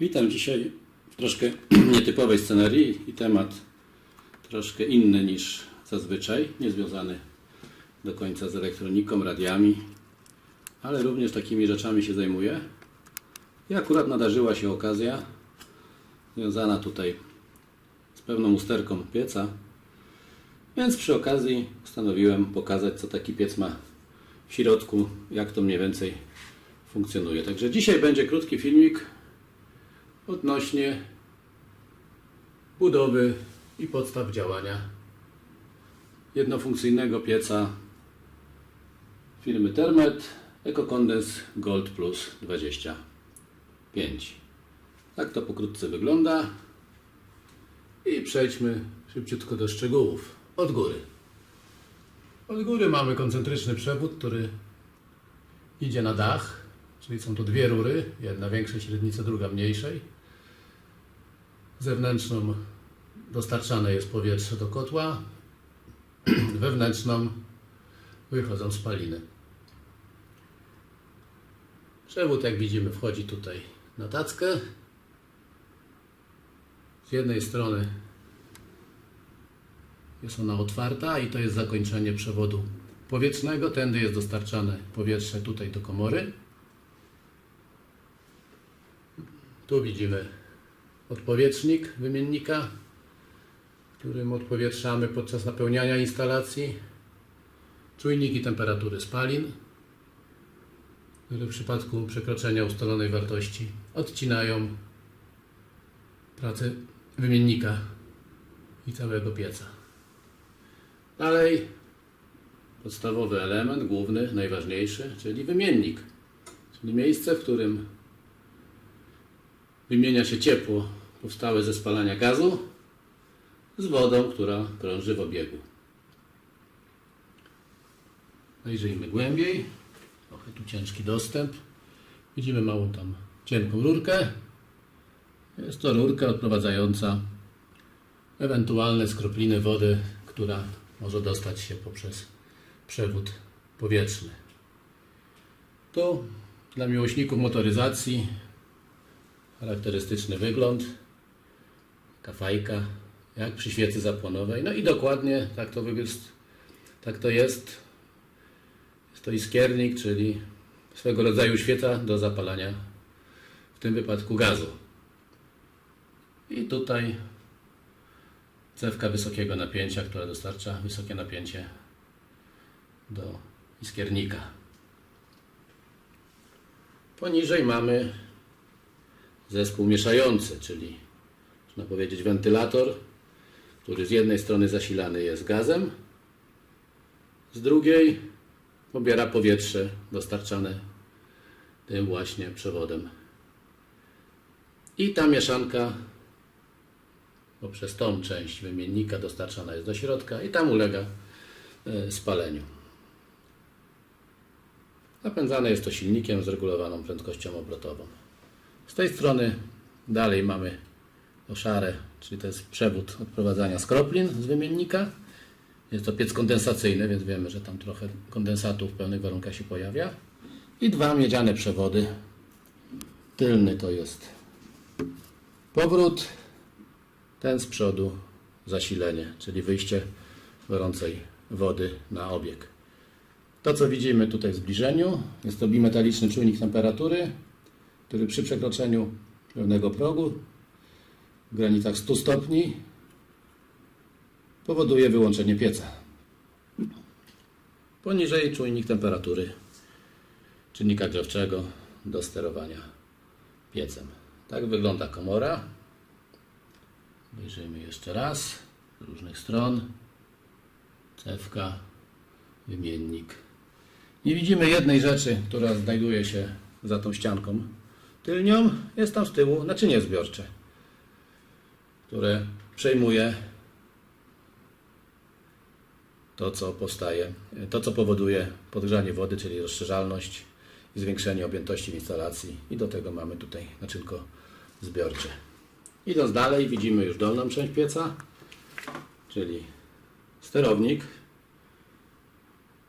Witam dzisiaj w troszkę nietypowej scenerii i temat troszkę inny niż zazwyczaj, niezwiązany do końca z elektroniką, radiami, ale również takimi rzeczami się zajmuję. I akurat nadarzyła się okazja związana tutaj z pewną usterką pieca, więc przy okazji postanowiłem pokazać, co taki piec ma w środku, jak to mniej więcej funkcjonuje. Także dzisiaj będzie krótki filmik odnośnie budowy i podstaw działania jednofunkcyjnego pieca firmy Termet EcoCondens Gold Plus 25. Tak to pokrótce wygląda i przejdźmy szybciutko do szczegółów. Od góry. Od góry mamy koncentryczny przewód, który idzie na dach, czyli są to dwie rury, jedna większej średnicy, druga mniejszej. Zewnętrzną dostarczane jest powietrze do kotła, wewnętrzną wychodzą spaliny. Przewód, jak widzimy, wchodzi tutaj na tackę. Z jednej strony jest ona otwarta i to jest zakończenie przewodu powietrznego. Tędy jest dostarczane powietrze tutaj do komory. Tu widzimy odpowietrznik wymiennika, którym odpowietrzamy podczas napełniania instalacji. Czujniki temperatury spalin, które w przypadku przekroczenia ustalonej wartości odcinają pracę wymiennika i całego pieca. Dalej podstawowy element, główny, najważniejszy, czyli wymiennik, czyli miejsce, w którym wymienia się ciepło powstałe ze spalania gazu z wodą, która krąży w obiegu. Zajrzyjmy głębiej. Trochę tu ciężki dostęp. Widzimy małą tam cienką rurkę. Jest to rurka odprowadzająca ewentualne skropliny wody, która może dostać się poprzez przewód powietrzny. Tu dla miłośników motoryzacji charakterystyczny wygląd, taka fajka, jak przy świecy zapłonowej. No i dokładnie tak to, jest, tak to jest. Jest to iskiernik, czyli swego rodzaju świeca do zapalania, w tym wypadku gazu. I tutaj cewka wysokiego napięcia, która dostarcza wysokie napięcie do iskiernika. Poniżej mamy zespół mieszający, czyli można powiedzieć wentylator, który z jednej strony zasilany jest gazem, z drugiej pobiera powietrze dostarczane tym właśnie przewodem. I ta mieszanka poprzez tą część wymiennika dostarczana jest do środka i tam ulega e, spaleniu. Napędzane jest to silnikiem z regulowaną prędkością obrotową. Z tej strony dalej mamy to szare, czyli to jest przewód odprowadzania skroplin z wymiennika. Jest to piec kondensacyjny, więc wiemy, że tam trochę kondensatu w pełnych warunkach się pojawia. I dwa miedziane przewody. Tylny to jest powrót, ten z przodu zasilenie, czyli wyjście gorącej wody na obieg. To, co widzimy tutaj w zbliżeniu, jest to bimetaliczny czujnik temperatury, który przy przekroczeniu pewnego progu w granicach 100 stopni powoduje wyłączenie pieca. Poniżej czujnik temperatury czynnika grzewczego do sterowania piecem. Tak wygląda komora. Wyjrzyjmy jeszcze raz z różnych stron. Cewka, wymiennik. Nie widzimy jednej rzeczy, która znajduje się za tą ścianką tylnią. Jest tam z tyłu naczynie zbiorcze, które przejmuje to, co powstaje, to, co powoduje podgrzanie wody, czyli rozszerzalność i zwiększenie objętości instalacji. I do tego mamy tutaj naczynko zbiorcze. Idąc dalej, widzimy już dolną część pieca, czyli sterownik,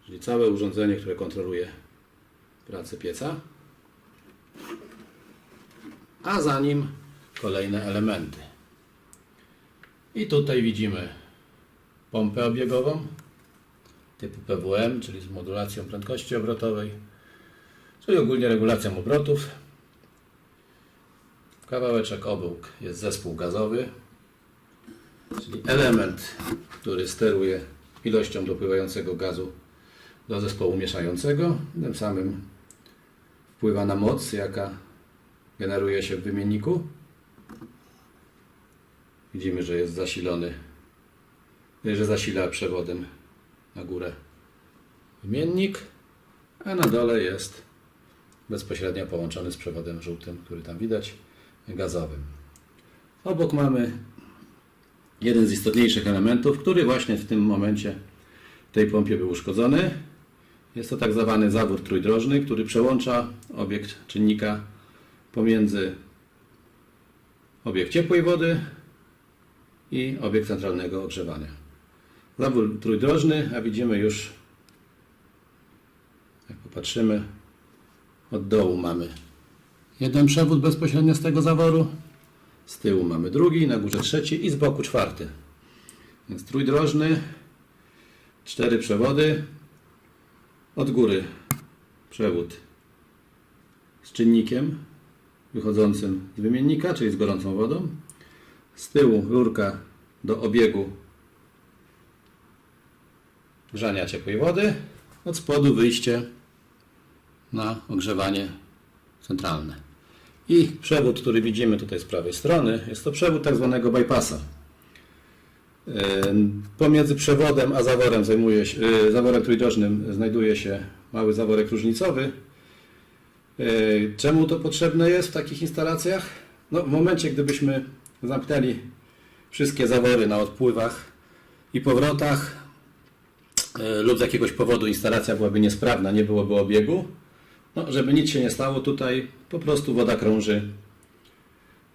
czyli całe urządzenie, które kontroluje pracę pieca. A za nim kolejne elementy. I tutaj widzimy pompę obiegową typu PWM, czyli z modulacją prędkości obrotowej, czyli ogólnie regulacją obrotów. Kawałeczek obok jest zespół gazowy, czyli element, który steruje ilością dopływającego gazu do zespołu mieszającego. Tym samym wpływa na moc, jaka generuje się w wymienniku. Widzimy, że jest zasilony, że zasila przewodem na górę wymiennik, a na dole jest bezpośrednio połączony z przewodem żółtym, który tam widać, gazowym. Obok mamy jeden z istotniejszych elementów, który właśnie w tym momencie w tej pompie był uszkodzony. Jest to tak zwany zawór trójdrożny, który przełącza obiekt czynnika pomiędzy obiekt ciepłej wody i obiekt centralnego ogrzewania. Zawór trójdrożny, a widzimy już, jak popatrzymy, od dołu mamy jeden przewód bezpośrednio z tego zaworu, z tyłu mamy drugi, na górze trzeci i z boku czwarty. Więc trójdrożny, cztery przewody, od góry przewód z czynnikiem wychodzącym z wymiennika, czyli z gorącą wodą. Z tyłu rurka do obiegu grzania ciepłej wody. Od spodu wyjście na ogrzewanie centralne. I przewód, który widzimy tutaj z prawej strony, jest to przewód tak zwanego bypassa. Yy, Pomiędzy przewodem a zaworem, zajmuje się, yy, zaworem trójdrożnym znajduje się mały zaworek różnicowy. Yy, Czemu to potrzebne jest w takich instalacjach? No, w momencie, gdybyśmy zamknęli wszystkie zawory na odpływach i powrotach yy, lub z jakiegoś powodu instalacja byłaby niesprawna, nie byłoby obiegu, no, żeby nic się nie stało tutaj, po prostu woda krąży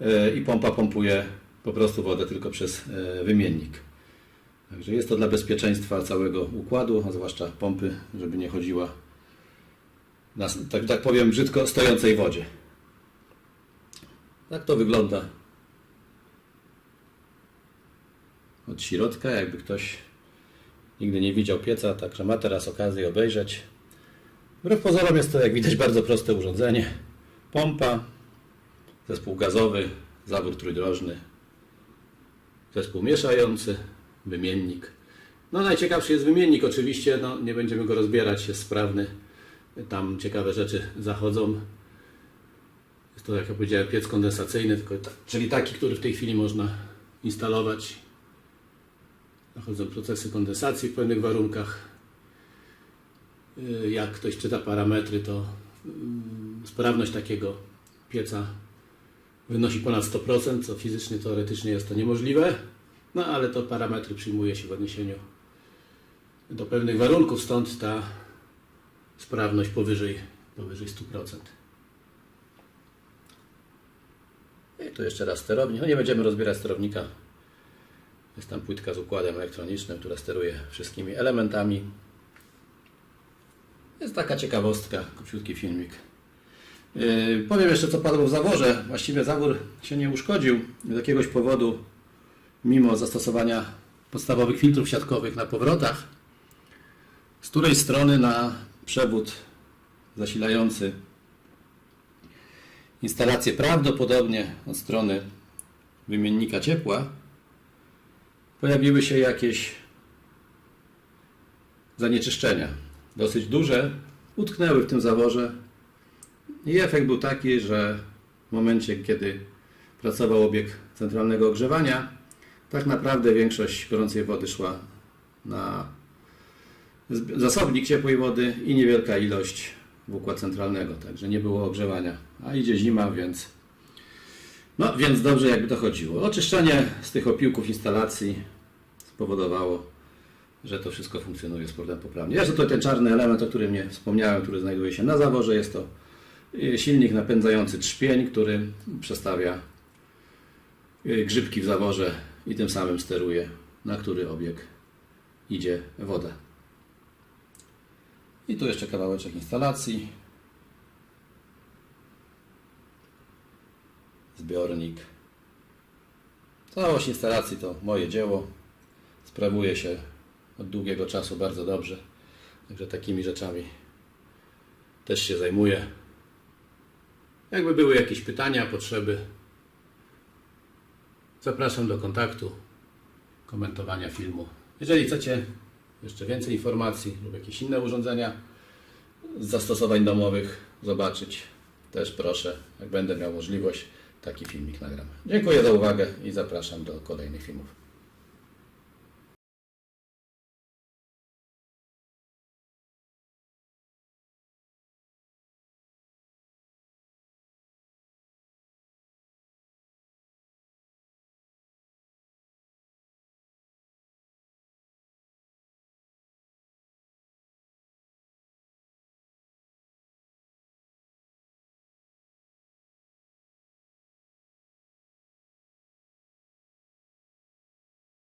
yy, i pompa pompuje po prostu wodę tylko przez wymiennik. Także jest to dla bezpieczeństwa całego układu, a zwłaszcza pompy, żeby nie chodziła na, tak, tak powiem brzydko, stojącej wodzie. Tak to wygląda od środka, jakby ktoś nigdy nie widział pieca, także ma teraz okazję obejrzeć. Wbrew pozorom jest to, jak widać, bardzo proste urządzenie. Pompa, zespół gazowy, zawór trójdrożny, zespół mieszający, wymiennik. No najciekawszy jest wymiennik oczywiście, no, nie będziemy go rozbierać, jest sprawny. Tam ciekawe rzeczy zachodzą. Jest to, jak ja powiedziałem, piec kondensacyjny, czyli taki, który w tej chwili można instalować. Zachodzą procesy kondensacji w pewnych warunkach. Yy, Jak ktoś czyta parametry, to yy, sprawność takiego pieca wynosi ponad 100%, co fizycznie, teoretycznie jest to niemożliwe. No ale to parametry przyjmuje się w odniesieniu do pewnych warunków, stąd ta sprawność powyżej, powyżej 100%. I tu jeszcze raz sterownik. No nie będziemy rozbierać sterownika. Jest tam płytka z układem elektronicznym, która steruje wszystkimi elementami. Jest taka ciekawostka, króciutki filmik. Yy, powiem jeszcze, co padło w zaworze. Właściwie zawór się nie uszkodził z jakiegoś powodu, mimo zastosowania podstawowych filtrów siatkowych na powrotach. Z której strony na przewód zasilający instalację prawdopodobnie od strony wymiennika ciepła pojawiły się jakieś zanieczyszczenia. Dosyć duże, utknęły w tym zaworze i efekt był taki, że w momencie, kiedy pracował obieg centralnego ogrzewania, tak naprawdę większość gorącej wody szła na zasobnik ciepłej wody i niewielka ilość w układ centralnego, także nie było ogrzewania. A idzie zima, więc no więc dobrze jakby to chodziło. Oczyszczenie z tych opiłków instalacji spowodowało, że to wszystko funkcjonuje z powrotem poprawnie. Jest tutaj ten czarny element, o którym nie wspomniałem, który znajduje się na zaworze. Jest to y, silnik napędzający trzpień, który przestawia y, grzybki w zaworze i tym samym steruje, na który obieg idzie woda. I tu jeszcze kawałeczek instalacji. Zbiornik Całość instalacji to moje dzieło. Sprawuje się od długiego czasu bardzo dobrze. Także takimi rzeczami też się zajmuję. Jakby były jakieś pytania, potrzeby, zapraszam do kontaktu, komentowania filmu. Jeżeli chcecie jeszcze więcej informacji lub jakieś inne urządzenia z zastosowań domowych zobaczyć, też proszę, jak będę miał możliwość, taki filmik nagram. Dziękuję za uwagę i zapraszam do kolejnych filmów.